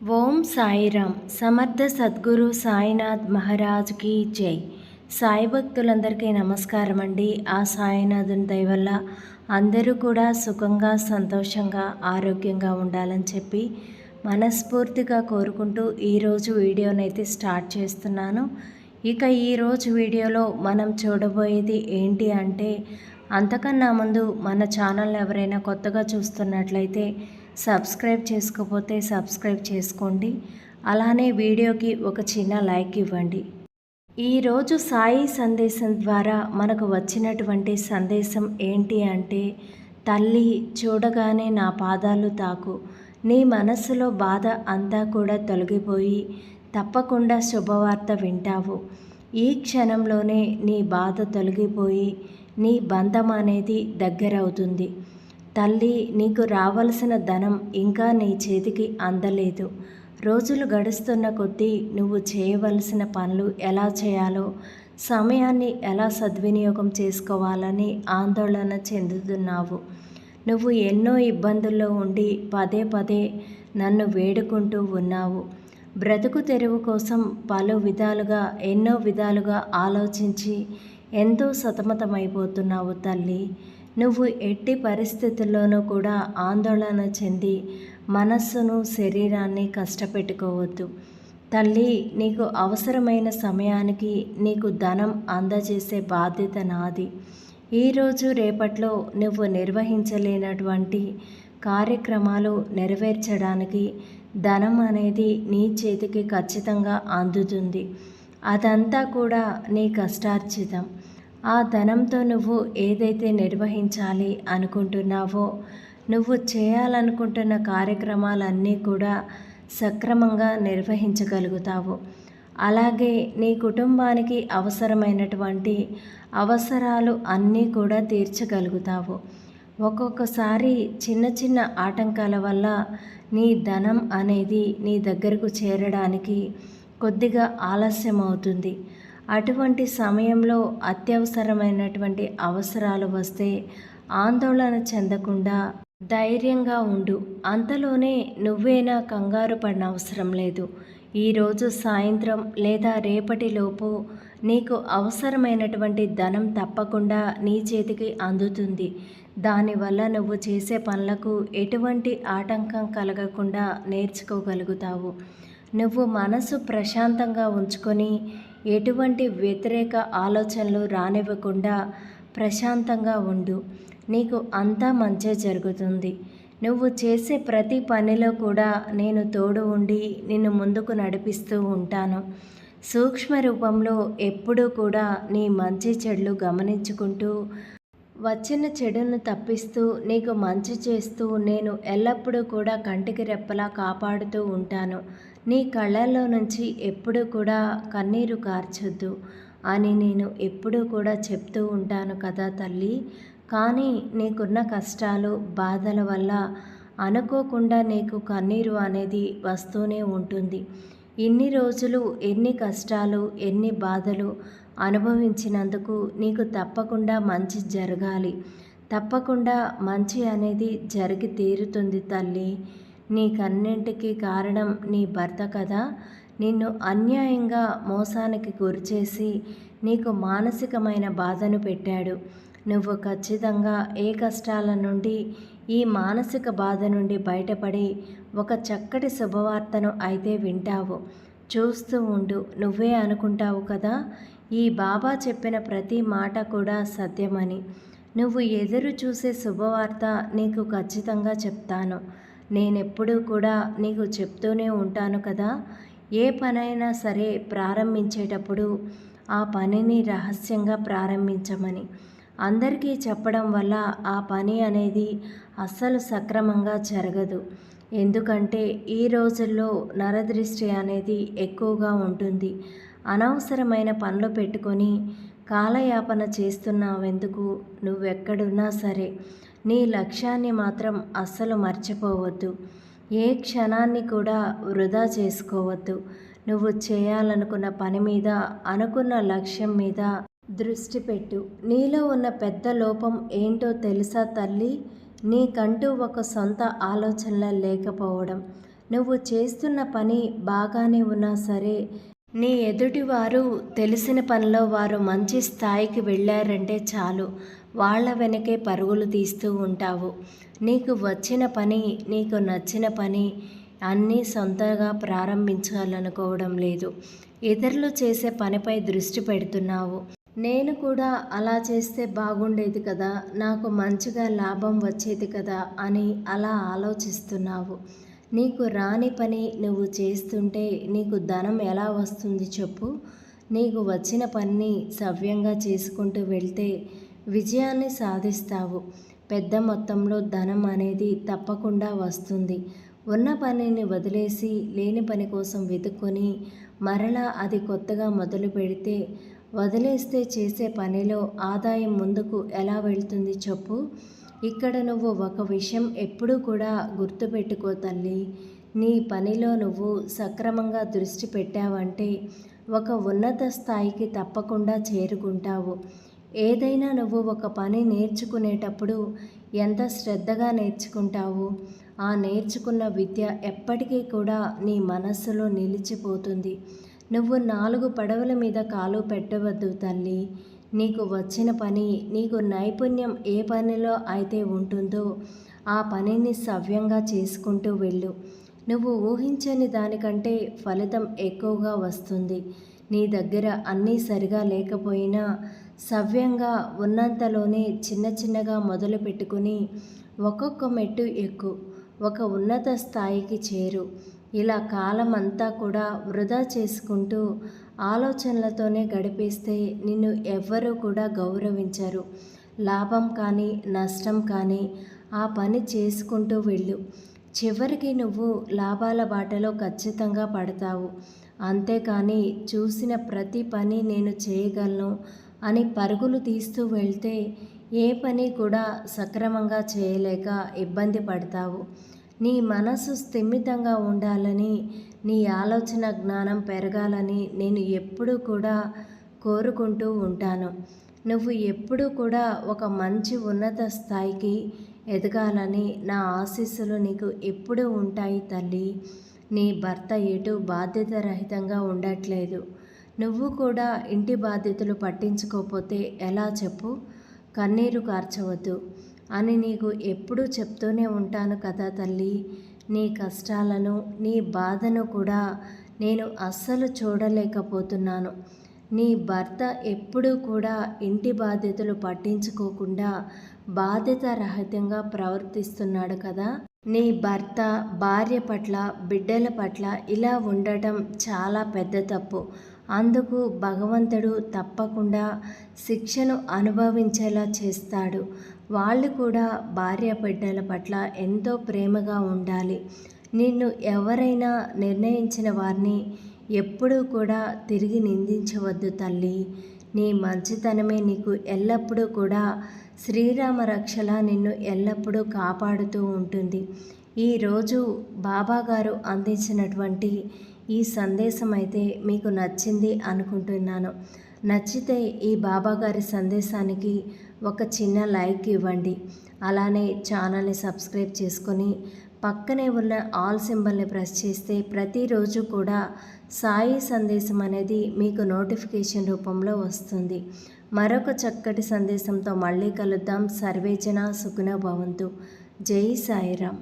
ఓం సాయిరామ్. సమర్థ సద్గురు సాయినాథ్ మహారాజ్కి జై. సాయి భక్తులందరికీ నమస్కారం అండి ఆ సాయినాథుని దయ వల్ల అందరూ కూడా సుఖంగా సంతోషంగా ఆరోగ్యంగా ఉండాలని చెప్పి మనస్ఫూర్తిగా కోరుకుంటూ ఈరోజు వీడియోనైతే స్టార్ట్ చేస్తున్నాను. ఇక ఈరోజు వీడియోలో మనం చూడబోయేది ఏంటి అంటే అంతకన్నా ముందు మన ఛానల్ ఎవరైనా కొత్తగా చూస్తున్నట్లయితే సబ్స్క్రైబ్ చేసుకోకపోతే సబ్స్క్రైబ్ చేసుకోండి. అలానే వీడియోకి ఒక చిన్న లైక్ ఇవ్వండి. ఈరోజు సాయి సందేశం ద్వారా మనకు వచ్చినటువంటి సందేశం ఏంటి అంటే తల్లి చూడగానే నా పాదాలు తాకు. నీ మనస్సులో బాధ అంతా కూడా తొలగిపోయి తప్పకుండా శుభవార్త వింటావు. ఈ క్షణంలోనే నీ బాధ తొలగిపోయి నీ బంధం అనేది దగ్గరవుతుంది. తల్లి నీకు రావలసిన ధనం ఇంకా నీ చేతికి అందలేదు. రోజులు గడుస్తున్న కొద్దీ నువ్వు చేయవలసిన పనులు ఎలా చేయాలో సమయాన్ని ఎలా సద్వినియోగం చేసుకోవాలని ఆందోళన చెందుతున్నావు. నువ్వు ఎన్నో ఇబ్బందుల్లో ఉండి పదే పదే నన్ను వేడుకుంటూ ఉన్నావు. బ్రతుకు తెరువు కోసం పలు విధాలుగా ఎన్నో విధాలుగా ఆలోచించి ఎంతో సతమతమైపోతున్నావు తల్లి. నువ్వు ఎట్టి పరిస్థితుల్లోనూ కూడా ఆందోళన చెంది మనస్సును శరీరాన్ని కష్టపెట్టుకోవద్దు. తల్లి నీకు అవసరమైన సమయానికి నీకు ధనం అందజేసే బాధ్యత నాది. ఈరోజు రేపట్లో నువ్వు నిర్వహించలేనటువంటి కార్యక్రమాలు నెరవేర్చడానికి ధనం అనేది నీ చేతికి ఖచ్చితంగా అందుతుంది. అదంతా కూడా నీ కష్టార్జితం. ఆ ధనంతో నువ్వు ఏదైతే నిర్వహించాలి అనుకుంటున్నావో నువ్వు చేయాలనుకుంటున్న కార్యక్రమాలన్నీ కూడా సక్రమంగా నిర్వహించగలుగుతావు. అలాగే నీ కుటుంబానికి అవసరమైనటువంటి అవసరాలు అన్నీ కూడా తీర్చగలుగుతావు. ఒక్కొక్కసారి చిన్న చిన్న ఆటంకాల వల్ల నీ ధనం అనేది నీ దగ్గరకు చేరడానికి కొద్దిగా ఆలస్యం అవుతుంది అటువంటి సమయంలో అత్యవసరమైనటువంటి అవసరాలు వస్తే ఆందోళన చెందకుండా ధైర్యంగా ఉండు. అంతలోనే నువ్వేనా కంగారు పడిన అవసరం లేదు. ఈరోజు సాయంత్రం లేదా రేపటిలోపు నీకు అవసరమైనటువంటి ధనం తప్పకుండా నీ చేతికి అందుతుంది. దానివల్ల నువ్వు చేసే పనులకు ఎటువంటి ఆటంకం కలగకుండా నేర్చుకోగలుగుతావు. నువ్వు మనసు ప్రశాంతంగా ఉంచుకొని ఎటువంటి వ్యతిరేక ఆలోచనలు రానివ్వకుండా ప్రశాంతంగా ఉండు. నీకు అంతా మంచే జరుగుతుంది. నువ్వు చేసే ప్రతి పనిలో కూడా నేను తోడు ఉండి నిన్ను ముందుకు నడిపిస్తూ ఉంటాను. సూక్ష్మ రూపంలో ఎప్పుడూ కూడా నీ మంచి చెడులు గమనించుకుంటూ వచ్చిన చెడును తప్పిస్తూ నీకు మంచి చేస్తూ నేను ఎల్లప్పుడూ కూడా కంటికి రెప్పలా కాపాడుతూ ఉంటాను. నీ కళ్ళల్లో నుంచి ఎప్పుడూ కూడా కన్నీరు కార్చొద్దు అని నేను ఎప్పుడూ కూడా చెప్తూ ఉంటాను కదా తల్లి. కానీ నీకున్న కష్టాలు బాధల వల్ల అనుకోకుండా నీకు కన్నీరు అనేది వస్తూనే ఉంటుంది. ఇన్ని రోజులు ఎన్ని కష్టాలు ఎన్ని బాధలు అనుభవించినందుకు నీకు తప్పకుండా మంచి జరగాలి. తప్పకుండా మంచి అనేది జరిగి తీరుతుంది తల్లి. నీకన్నింటికి కారణం నీ భర్త కదా. నిన్ను అన్యాయంగా మోసానికి గురిచేసి నీకు మానసికమైన బాధను పెట్టాడు. నువ్వు ఖచ్చితంగా ఏ కష్టాల నుండి ఈ మానసిక బాధ నుండి బయటపడి ఒక చక్కటి శుభవార్తను అయితే వింటావు. చూస్తూ ఉండు నువ్వే అనుకుంటావు కదా. ఈ బాబా చెప్పిన ప్రతి మాట కూడా సత్యమని. నువ్వు ఎదురు చూసే శుభవార్త నీకు ఖచ్చితంగా చెప్తాను. నేనెప్పుడూ కూడా నీకు చెప్తూనే ఉంటాను కదా. ఏ పనైనా సరే ప్రారంభించేటప్పుడు ఆ పనిని రహస్యంగా ప్రారంభించమని. అందరికీ చెప్పడం వల్ల ఆ పని అనేది అస్సలు సక్రమంగా జరగదు. ఎందుకంటే ఈ రోజుల్లో నరదృష్టి అనేది ఎక్కువగా ఉంటుంది. అనవసరమైన పనులు పెట్టుకొని కాలయాపన చేస్తున్నావెందుకు? నువ్వెక్కడున్నా సరే. నీ లక్ష్యాన్ని మాత్రం అస్సలు మర్చిపోవద్దు. ఏ క్షణాన్ని కూడా వృధా చేసుకోవద్దు. నువ్వు చేయాలనుకున్న పని మీద అనుకున్న లక్ష్యం మీద దృష్టి పెట్టు. నీలో ఉన్న పెద్ద లోపం ఏంటో తెలుసా తల్లి? నీకంటూ ఒక సొంత ఆలోచనల లేకపోవడం. నువ్వు చేస్తున్న పని బాగానే ఉన్నా సరే నీ ఎదుటివారు తెలిసిన పనిలో వారు మంచి స్థాయికి వెళ్ళారంటే చాలు. వాళ్ళ వెనకే పరుగులు తీస్తూ ఉంటావు. నీకు వచ్చిన పని నీకు నచ్చిన పని అన్నీ సొంతగా ప్రారంభించాలనుకోవడం లేదు. ఇతరులు చేసే పనిపై దృష్టి పెడుతున్నావు. నేను కూడా అలా చేస్తే బాగుండేది కదా నాకు మంచిగా లాభం వచ్చేది కదా అని అలా ఆలోచిస్తున్నావు. నీకు రాని పని నువ్వు చేస్తుంటే నీకు ధనం ఎలా వస్తుంది చెప్పు. నీకు వచ్చిన పనిని సవ్యంగా చేసుకుంటూ వెళ్తే విజయాన్ని సాధిస్తావు. పెద్ద మొత్తంలో ధనం అనేది తప్పకుండా వస్తుంది. ఉన్న పనిని వదిలేసి లేని పని కోసం వెతుక్కొని మరలా అది కొత్తగా మొదలు పెడితే వదిలేస్తే చేసే పనిలో ఆదాయం ముందుకు ఎలా వెళ్తుంది చెప్పు. ఇక్కడ నువ్వు ఒక విషయం ఎప్పుడూ కూడా గుర్తుపెట్టుకో తల్లి. నీ పనిలో నువ్వు సక్రమంగా దృష్టి పెట్టావంటే ఒక ఉన్నత స్థాయికి తప్పకుండా చేరుకుంటావు. ఏదైనా నువ్వు ఒక పని నేర్చుకునేటప్పుడు ఎంత శ్రద్ధగా నేర్చుకుంటావు? ఆ నేర్చుకున్న విద్య ఎప్పటికీ కూడా నీ మనస్సులో నిలిచిపోతుంది. నువ్వు నాలుగు పడవల మీద కాలు పెట్టవద్దు తల్లి. నీకు వచ్చిన పని నీకు నైపుణ్యం ఏ పనిలో అయితే ఉంటుందో ఆ పనిని సవ్యంగా చేసుకుంటూ వెళ్ళు. నువ్వు ఊహించని దానికంటే ఫలితం ఎక్కువగా వస్తుంది. నీ దగ్గర అన్నీ సరిగా లేకపోయినా సవ్యంగా ఉన్నంతలోనే చిన్న చిన్నగా మొదలు పెట్టుకుని ఒక్కొక్క మెట్టు ఎక్కు ఒక ఉన్నత స్థాయికి చేరు. ఇలా కాలం అంతా కూడా వృధా చేసుకుంటూ ఆలోచనలతోనే గడిపేస్తే నిన్ను ఎవ్వరూ కూడా గౌరవించరు. లాభం కానీ నష్టం కానీ ఆ పని చేసుకుంటూ వెళ్ళు. చివరికి నువ్వు లాభాల బాటలో ఖచ్చితంగా పడతావు. అంతేకాని చూసిన ప్రతి పని నేను చేయగలను అని పరుగులు తీస్తూ వెళ్తే ఏ పని కూడా సక్రమంగా చేయలేక ఇబ్బంది పడతావు. నీ మనసు స్థిమితంగా ఉండాలని నీ ఆలోచన జ్ఞానం పెరగాలని నేను ఎప్పుడూ కూడా కోరుకుంటూ ఉంటాను. నువ్వు ఎప్పుడూ కూడా ఒక మంచి ఉన్నత స్థాయికి ఎదగాలని నా ఆశీస్సులు నీకు ఎప్పుడూ ఉంటాయి తల్లి. నీ భర్త ఎటు బాధ్యత రహితంగా ఉండట్లేదు. నువ్వు కూడా ఇంటి బాధ్యతలు పట్టించుకోకపోతే ఎలా చెప్పు? కన్నీరు కార్చవద్దు. అని నీకు ఎప్పుడూ చెప్తూనే ఉంటాను కదా తల్లి. నీ కష్టాలను నీ బాధను కూడా నేను అస్సలు చూడలేకపోతున్నాను. నీ భర్త ఎప్పుడూ కూడా ఇంటి బాధ్యతలు పట్టించుకోకుండా బాధ్యత రహితంగా ప్రవర్తిస్తున్నాడు కదా. నీ భర్త భార్య పట్ల బిడ్డల పట్ల ఇలా ఉండటం చాలా పెద్ద తప్పు. అందుకు భగవంతుడు తప్పకుండా శిక్షను అనుభవించేలా చేస్తాడు. వాళ్ళు కూడా భార్య బిడ్డల పట్ల ఎంతో ప్రేమగా ఉండాలి. నిన్ను ఎవరైనా నిర్ణయించిన వారిని ఎప్పుడూ కూడా తిరిగి నిందించవద్దు తల్లి. నీ మంచితనమే నీకు ఎల్లప్పుడూ కూడా శ్రీరామ రక్షల నిన్ను ఎల్లప్పుడూ కాపాడుతూ ఉంటుంది. ఈరోజు బాబాగారు అందించినటువంటి ఈ సందేశం అయితే మీకు నచ్చింది అనుకుంటున్నాను. నచ్చితే ఈ బాబాగారి సందేశానికి ఒక చిన్న లైక్ ఇవ్వండి. అలానే ఛానల్ని సబ్స్క్రైబ్ చేసుకొని పక్కనే ఉన్న ఆల్ సింబల్ని ప్రెస్ చేస్తే ప్రతిరోజు కూడా సాయి సందేశం అనేది మీకు నోటిఫికేషన్ రూపంలో వస్తుంది. మరొక చక్కటి సందేశంతో మళ్ళీ కలుద్దాం. సర్వేజన సుగుణ భవంతు. జై సాయిరామ్.